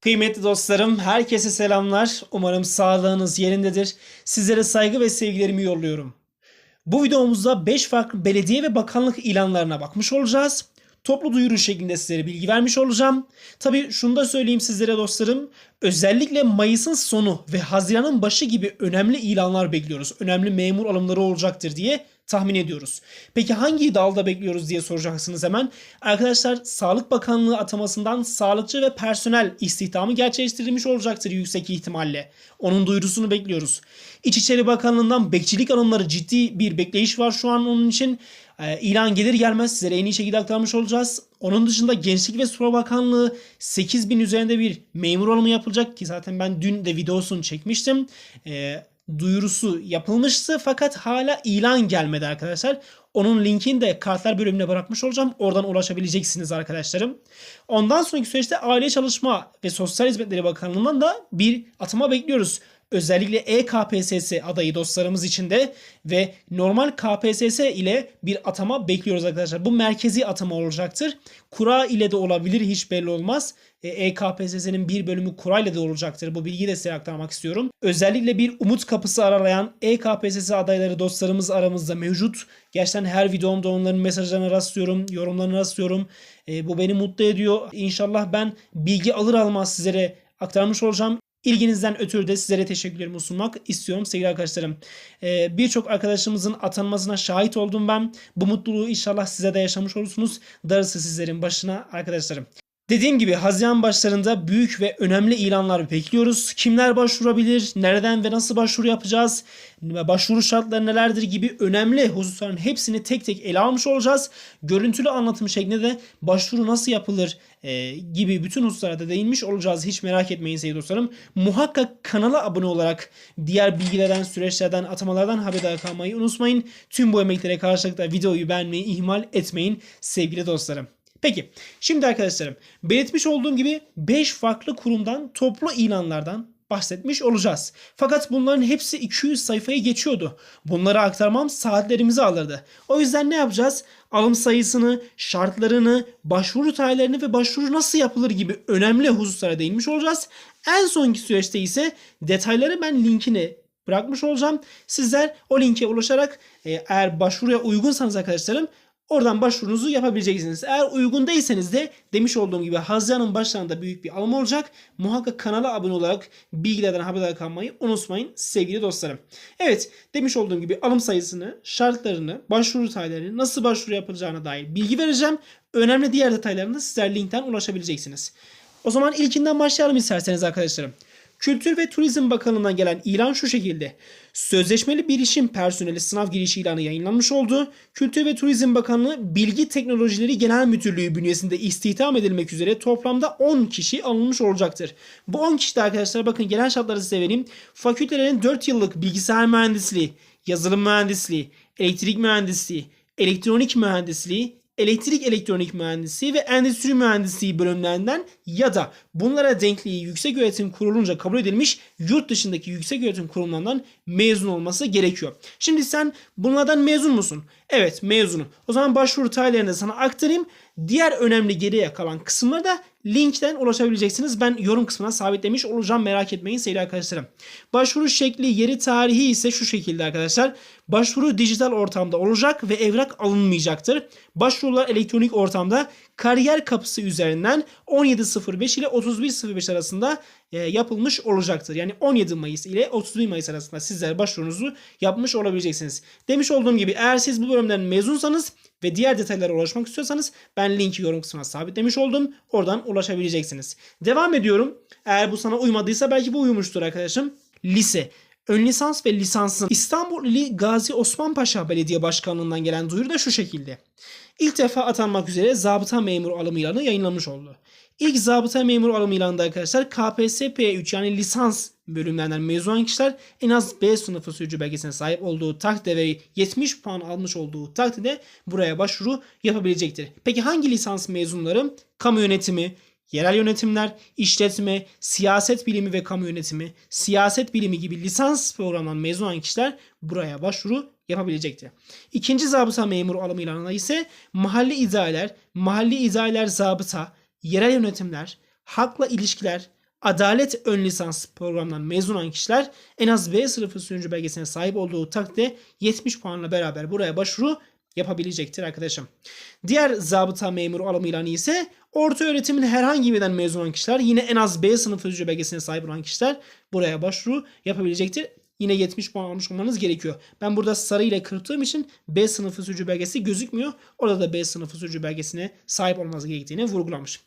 Kıymetli dostlarım, herkese selamlar. Umarım sağlığınız yerindedir. Sizlere saygı ve sevgilerimi yolluyorum. Bu videomuzda 5 farklı belediye ve bakanlık ilanlarına bakmış olacağız. Toplu duyuru şeklinde sizlere bilgi vermiş olacağım. Tabii şunu da söyleyeyim sizlere dostlarım. Özellikle Mayıs'ın sonu ve Haziran'ın başı gibi önemli ilanlar bekliyoruz. Önemli memur alımları olacaktır diye tahmin ediyoruz. Peki hangi dalda bekliyoruz diye soracaksınız hemen. Arkadaşlar Sağlık Bakanlığı atamasından sağlıkçı ve personel istihdamı gerçekleştirilmiş olacaktır yüksek ihtimalle. Onun duyurusunu bekliyoruz. İçişleri Bakanlığı'ndan bekçilik alımları ciddi bir bekleyiş var şu an onun için. Ee, ilan gelir gelmez sizlere en iyi şekilde aktarmış olacağız. Onun dışında Gençlik ve Spor Bakanlığı 8000 üzerinde bir memur alımı yapılacak ki zaten ben dün de videosunu çekmiştim. Ee, duyurusu yapılmıştı fakat hala ilan gelmedi arkadaşlar. Onun linkini de kartlar bölümüne bırakmış olacağım. Oradan ulaşabileceksiniz arkadaşlarım. Ondan sonraki süreçte Aile Çalışma ve Sosyal Hizmetleri Bakanlığı'ndan da bir atama bekliyoruz. Özellikle E-KPSS adayı dostlarımız için de ve normal KPSS ile bir atama bekliyoruz arkadaşlar. Bu merkezi atama olacaktır. Kura ile de olabilir hiç belli olmaz. E, E-KPSS'nin bir bölümü kura ile de olacaktır. Bu bilgiyi de size aktarmak istiyorum. Özellikle bir umut kapısı aralayan E-KPSS adayları dostlarımız aramızda mevcut. Gerçekten her videomda onların mesajlarına rastlıyorum, yorumlarına rastlıyorum. E, bu beni mutlu ediyor. İnşallah ben bilgi alır almaz sizlere aktarmış olacağım. İlginizden ötürü de sizlere teşekkürlerimi sunmak istiyorum sevgili arkadaşlarım. Ee, Birçok arkadaşımızın atanmasına şahit oldum ben. Bu mutluluğu inşallah size de yaşamış olursunuz. Darısı sizlerin başına arkadaşlarım. Dediğim gibi Haziran başlarında büyük ve önemli ilanlar bekliyoruz. Kimler başvurabilir, nereden ve nasıl başvuru yapacağız, başvuru şartları nelerdir gibi önemli hususların hepsini tek tek ele almış olacağız. Görüntülü anlatım şeklinde de başvuru nasıl yapılır e, gibi bütün hususlara da değinmiş olacağız. Hiç merak etmeyin sevgili dostlarım. Muhakkak kanala abone olarak diğer bilgilerden, süreçlerden, atamalardan haberdar kalmayı unutmayın. Tüm bu emeklere karşılık da videoyu beğenmeyi ihmal etmeyin sevgili dostlarım. Peki şimdi arkadaşlarım belirtmiş olduğum gibi 5 farklı kurumdan toplu ilanlardan bahsetmiş olacağız. Fakat bunların hepsi 200 sayfayı geçiyordu. Bunları aktarmam saatlerimizi alırdı. O yüzden ne yapacağız? Alım sayısını, şartlarını, başvuru tarihlerini ve başvuru nasıl yapılır gibi önemli hususlara değinmiş olacağız. En sonki süreçte ise detayları ben linkini bırakmış olacağım. Sizler o linke ulaşarak e, eğer başvuruya uygunsanız arkadaşlarım Oradan başvurunuzu yapabileceksiniz. Eğer uygun değilseniz de demiş olduğum gibi Haziran'ın başlarında büyük bir alım olacak. Muhakkak kanala abone olarak bilgilerden haberdar kalmayı unutmayın sevgili dostlarım. Evet demiş olduğum gibi alım sayısını, şartlarını, başvuru tarihlerini, nasıl başvuru yapılacağına dair bilgi vereceğim. Önemli diğer detaylarını da sizler linkten ulaşabileceksiniz. O zaman ilkinden başlayalım isterseniz arkadaşlarım. Kültür ve Turizm Bakanlığı'ndan gelen ilan şu şekilde. Sözleşmeli bilişim personeli sınav girişi ilanı yayınlanmış oldu. Kültür ve Turizm Bakanlığı Bilgi Teknolojileri Genel Müdürlüğü bünyesinde istihdam edilmek üzere toplamda 10 kişi alınmış olacaktır. Bu 10 kişi de arkadaşlar bakın genel şartları size vereyim. Fakültelerin 4 yıllık bilgisayar mühendisliği, yazılım mühendisliği, elektrik mühendisliği, elektronik mühendisliği, elektrik elektronik mühendisliği ve endüstri mühendisliği bölümlerinden ya da bunlara denkliği yüksek öğretim kurulunca kabul edilmiş yurt dışındaki yüksek öğretim kurumlarından mezun olması gerekiyor. Şimdi sen bunlardan mezun musun? Evet mezunum. O zaman başvuru tarihlerini sana aktarayım. Diğer önemli geriye kalan kısımları da linkten ulaşabileceksiniz. Ben yorum kısmına sabitlemiş olacağım. Merak etmeyin sevgili arkadaşlarım. Başvuru şekli, yeri, tarihi ise şu şekilde arkadaşlar. Başvuru dijital ortamda olacak ve evrak alınmayacaktır. Başvurular elektronik ortamda kariyer kapısı üzerinden 17.05 ile 31.05 arasında yapılmış olacaktır. Yani 17 Mayıs ile 31 Mayıs arasında sizler başvurunuzu yapmış olabileceksiniz. Demiş olduğum gibi eğer siz bu bölümden mezunsanız ve diğer detaylara ulaşmak istiyorsanız ben linki yorum kısmına sabitlemiş oldum. Oradan ulaşabileceksiniz. Devam ediyorum. Eğer bu sana uymadıysa belki bu uyumuştur arkadaşım. Lise. Ön lisans ve lisansın İstanbul ili Gazi Osman Paşa Belediye Başkanlığı'ndan gelen duyuru da şu şekilde. İlk defa atanmak üzere zabıta memur alım ilanı yayınlanmış oldu. İlk zabıta memur alım ilanında arkadaşlar KPSS P3 yani lisans bölümlerinden mezun kişiler en az B sınıfı sürücü belgesine sahip olduğu takdirde ve 70 puan almış olduğu takdirde buraya başvuru yapabilecektir. Peki hangi lisans mezunları? Kamu yönetimi, yerel yönetimler, işletme, siyaset bilimi ve kamu yönetimi, siyaset bilimi gibi lisans programından mezun olan kişiler buraya başvuru yapabilecektir. İkinci zabıta memur alım ilanına ise mahalli idareler, mahalli idareler zabıta, yerel yönetimler, halkla ilişkiler, Adalet ön lisans programından mezun olan kişiler en az B sınıfı sunucu belgesine sahip olduğu takdirde 70 puanla beraber buraya başvuru yapabilecektir arkadaşım. Diğer zabıta memuru alım ilanı ise orta öğretimin herhangi birinden mezun olan kişiler yine en az B sınıfı sunucu belgesine sahip olan kişiler buraya başvuru yapabilecektir. Yine 70 puan almış olmanız gerekiyor. Ben burada sarı ile kırptığım için B sınıfı sürücü belgesi gözükmüyor. Orada da B sınıfı sürücü belgesine sahip olmanız gerektiğini vurgulamış.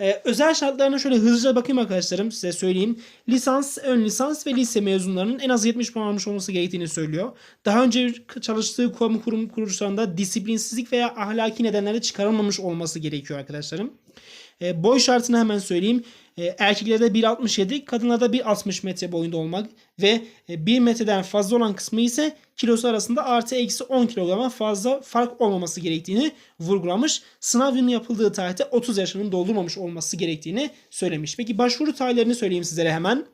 Ee, özel şartlarına şöyle hızlıca bakayım arkadaşlarım size söyleyeyim. Lisans, ön lisans ve lise mezunlarının en az 70 puan almış olması gerektiğini söylüyor. Daha önce çalıştığı kamu kurum kuruluşlarında disiplinsizlik veya ahlaki nedenlerle çıkarılmamış olması gerekiyor arkadaşlarım. E, boy şartını hemen söyleyeyim. E, erkeklerde 1.67, kadınlarda 1.60 metre boyunda olmak ve e, 1 metreden fazla olan kısmı ise kilosu arasında artı eksi 10 kilograma fazla fark olmaması gerektiğini vurgulamış. Sınav günü yapıldığı tarihte 30 yaşının doldurmamış olması gerektiğini söylemiş. Peki başvuru tarihlerini söyleyeyim sizlere hemen.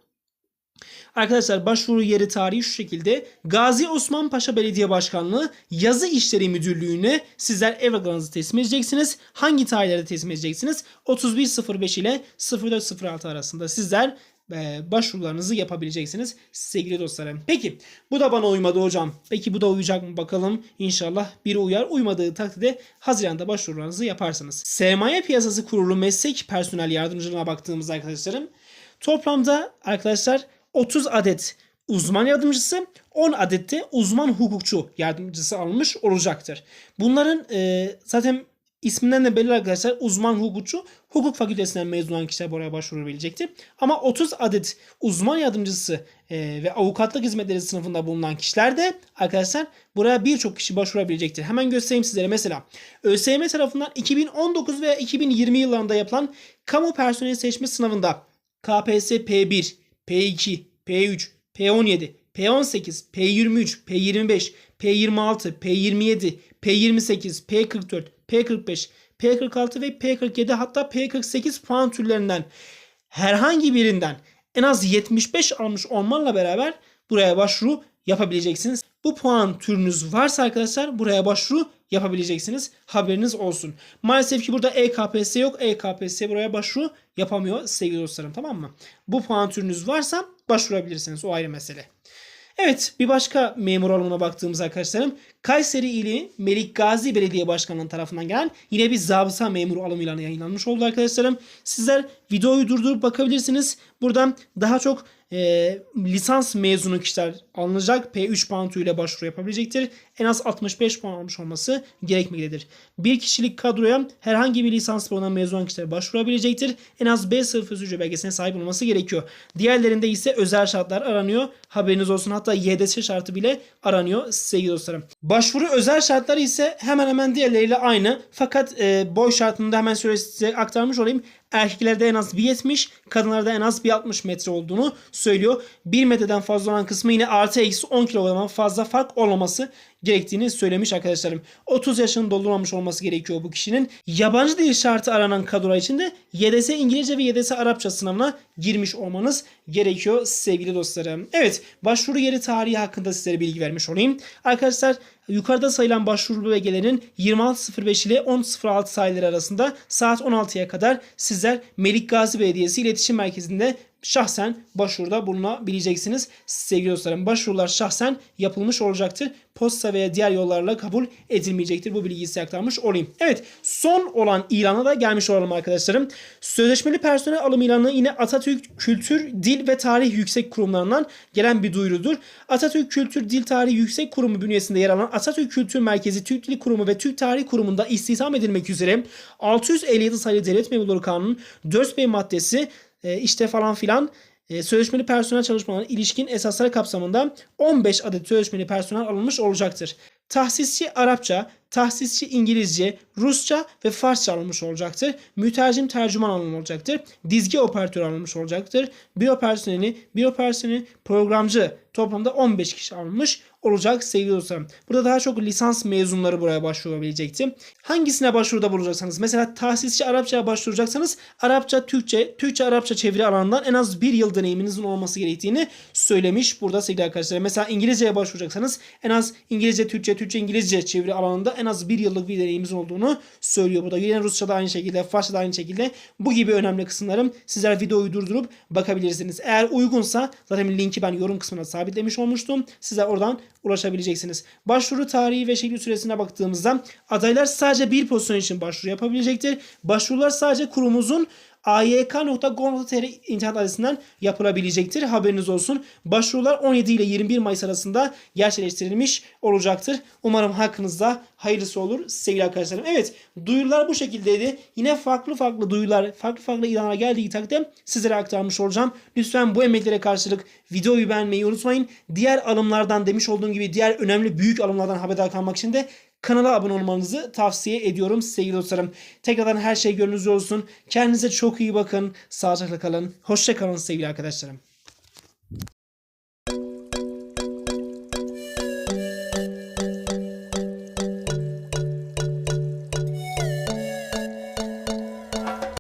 Arkadaşlar başvuru yeri tarihi şu şekilde. Gazi Osman Paşa Belediye Başkanlığı Yazı İşleri Müdürlüğü'ne sizler evraklarınızı teslim edeceksiniz. Hangi tarihlerde teslim edeceksiniz? 31.05 ile 04.06 arasında sizler e, başvurularınızı yapabileceksiniz sevgili dostlarım. Peki bu da bana uymadı hocam. Peki bu da uyacak mı bakalım. İnşallah biri uyar. Uymadığı takdirde Haziran'da başvurularınızı yaparsınız. Sermaye Piyasası Kurulu Meslek Personel Yardımcılığına baktığımız arkadaşlarım. Toplamda arkadaşlar 30 adet uzman yardımcısı 10 adet de uzman hukukçu yardımcısı alınmış olacaktır. Bunların e, zaten isminden de belli arkadaşlar uzman hukukçu hukuk fakültesinden mezun olan kişiler buraya başvurabilecektir. Ama 30 adet uzman yardımcısı e, ve avukatlık hizmetleri sınıfında bulunan kişiler de arkadaşlar buraya birçok kişi başvurabilecektir. Hemen göstereyim sizlere mesela ÖSYM tarafından 2019 veya 2020 yıllarında yapılan kamu personeli seçme sınavında KPSS P1, P2, P3, P17, P18, P23, P25, P26, P27, P28, P44, P45, P46 ve P47 hatta P48 puan türlerinden herhangi birinden en az 75 almış olmanla beraber buraya başvuru yapabileceksiniz. Bu puan türünüz varsa arkadaşlar buraya başvuru yapabileceksiniz. Haberiniz olsun. Maalesef ki burada EKPS yok. EKPS buraya başvuru yapamıyor sevgili dostlarım tamam mı? Bu puan türünüz varsa başvurabilirsiniz. O ayrı mesele. Evet bir başka memur alımına baktığımız arkadaşlarım Kayseri ili Melik Gazi Belediye Başkanı'nın tarafından gelen yine bir zabıta memuru alım ilanı yayınlanmış oldu arkadaşlarım. Sizler videoyu durdurup bakabilirsiniz. Buradan daha çok e, lisans mezunu kişiler alınacak. P3 puan ile başvuru yapabilecektir. En az 65 puan almış olması gerekmektedir. Bir kişilik kadroya herhangi bir lisans bulunan mezun kişiler başvurabilecektir. En az B sınıfı sürücü belgesine sahip olması gerekiyor. Diğerlerinde ise özel şartlar aranıyor. Haberiniz olsun. Hatta YDS şartı bile aranıyor sevgili dostlarım. Başvuru özel şartları ise hemen hemen diğerleriyle aynı. Fakat e, boy şartını da hemen size aktarmış olayım. Erkeklerde en az 1.70, kadınlarda en az 1.60 metre olduğunu söylüyor. 1 metreden fazla olan kısmı yine artı eksi 10 kilogramdan fazla fark olmaması gerektiğini söylemiş arkadaşlarım. 30 yaşını doldurmamış olması gerekiyor bu kişinin. Yabancı dil şartı aranan kadrolar için de YDS İngilizce ve YDS Arapça sınavına girmiş olmanız gerekiyor sevgili dostlarım. Evet başvuru yeri tarihi hakkında sizlere bilgi vermiş olayım. Arkadaşlar yukarıda sayılan başvuru belgelerinin 26.05 ile 10.06 tarihleri arasında saat 16'ya kadar sizler Melik Gazi Belediyesi İletişim Merkezi'nde şahsen başvuruda bulunabileceksiniz. Sevgili dostlarım başvurular şahsen yapılmış olacaktır. Posta veya diğer yollarla kabul edilmeyecektir. Bu bilgiyi size aktarmış olayım. Evet son olan ilana da gelmiş olalım arkadaşlarım. Sözleşmeli personel alım ilanı yine Atatürk Kültür, Dil ve Tarih Yüksek Kurumlarından gelen bir duyurudur. Atatürk Kültür, Dil, Tarih Yüksek Kurumu bünyesinde yer alan Atatürk Kültür Merkezi, Türk Dili Kurumu ve Türk Tarih Kurumu'nda istihdam edilmek üzere 657 sayılı Devlet Memurları Kanunu 4B maddesi e, işte falan filan e, sözleşmeli personel çalışmalarına ilişkin esaslar kapsamında 15 adet sözleşmeli personel alınmış olacaktır. Tahsisçi Arapça, tahsisçi İngilizce, Rusça ve Farsça alınmış olacaktır. Mütercim tercüman alınmış olacaktır. Dizgi operatörü alınmış olacaktır. Büro personeli, büro personeli, programcı toplamda 15 kişi alınmış olacak sevgili dostlarım. Burada daha çok lisans mezunları buraya başvurabilecekti. Hangisine başvuruda bulunacaksanız mesela tahsisçi Arapçaya başvuracaksanız Arapça, Türkçe, Türkçe, Arapça çeviri alanından en az bir yıl deneyiminizin olması gerektiğini söylemiş burada sevgili arkadaşlar. Mesela İngilizceye başvuracaksanız en az İngilizce, Türkçe, Türkçe, İngilizce çeviri alanında en az bir yıllık bir deneyimimizin olduğunu olduğunu söylüyor burada. Yine Rusça'da aynı şekilde, Farsça'da aynı şekilde bu gibi önemli kısımlarım sizler videoyu durdurup bakabilirsiniz. Eğer uygunsa zaten linki ben yorum kısmına sabitlemiş olmuştum. Sizler oradan ulaşabileceksiniz. Başvuru tarihi ve şekli süresine baktığımızda adaylar sadece bir pozisyon için başvuru yapabilecektir. Başvurular sadece kurumumuzun ayk.gov.tr internet adresinden yapılabilecektir. Haberiniz olsun. Başvurular 17 ile 21 Mayıs arasında gerçekleştirilmiş olacaktır. Umarım hakkınızda hayırlısı olur sevgili arkadaşlarım. Evet duyurular bu şekildeydi. Yine farklı farklı duyurular, farklı farklı ilanlar geldiği takdirde sizlere aktarmış olacağım. Lütfen bu emeklere karşılık videoyu beğenmeyi unutmayın. Diğer alımlardan demiş olduğum gibi diğer önemli büyük alımlardan haberdar kalmak için de kanala abone olmanızı tavsiye ediyorum sevgili dostlarım. Tekrardan her şey gönlünüzce olsun. Kendinize çok iyi bakın. Sağlıcakla kalın. Hoşça kalın sevgili arkadaşlarım.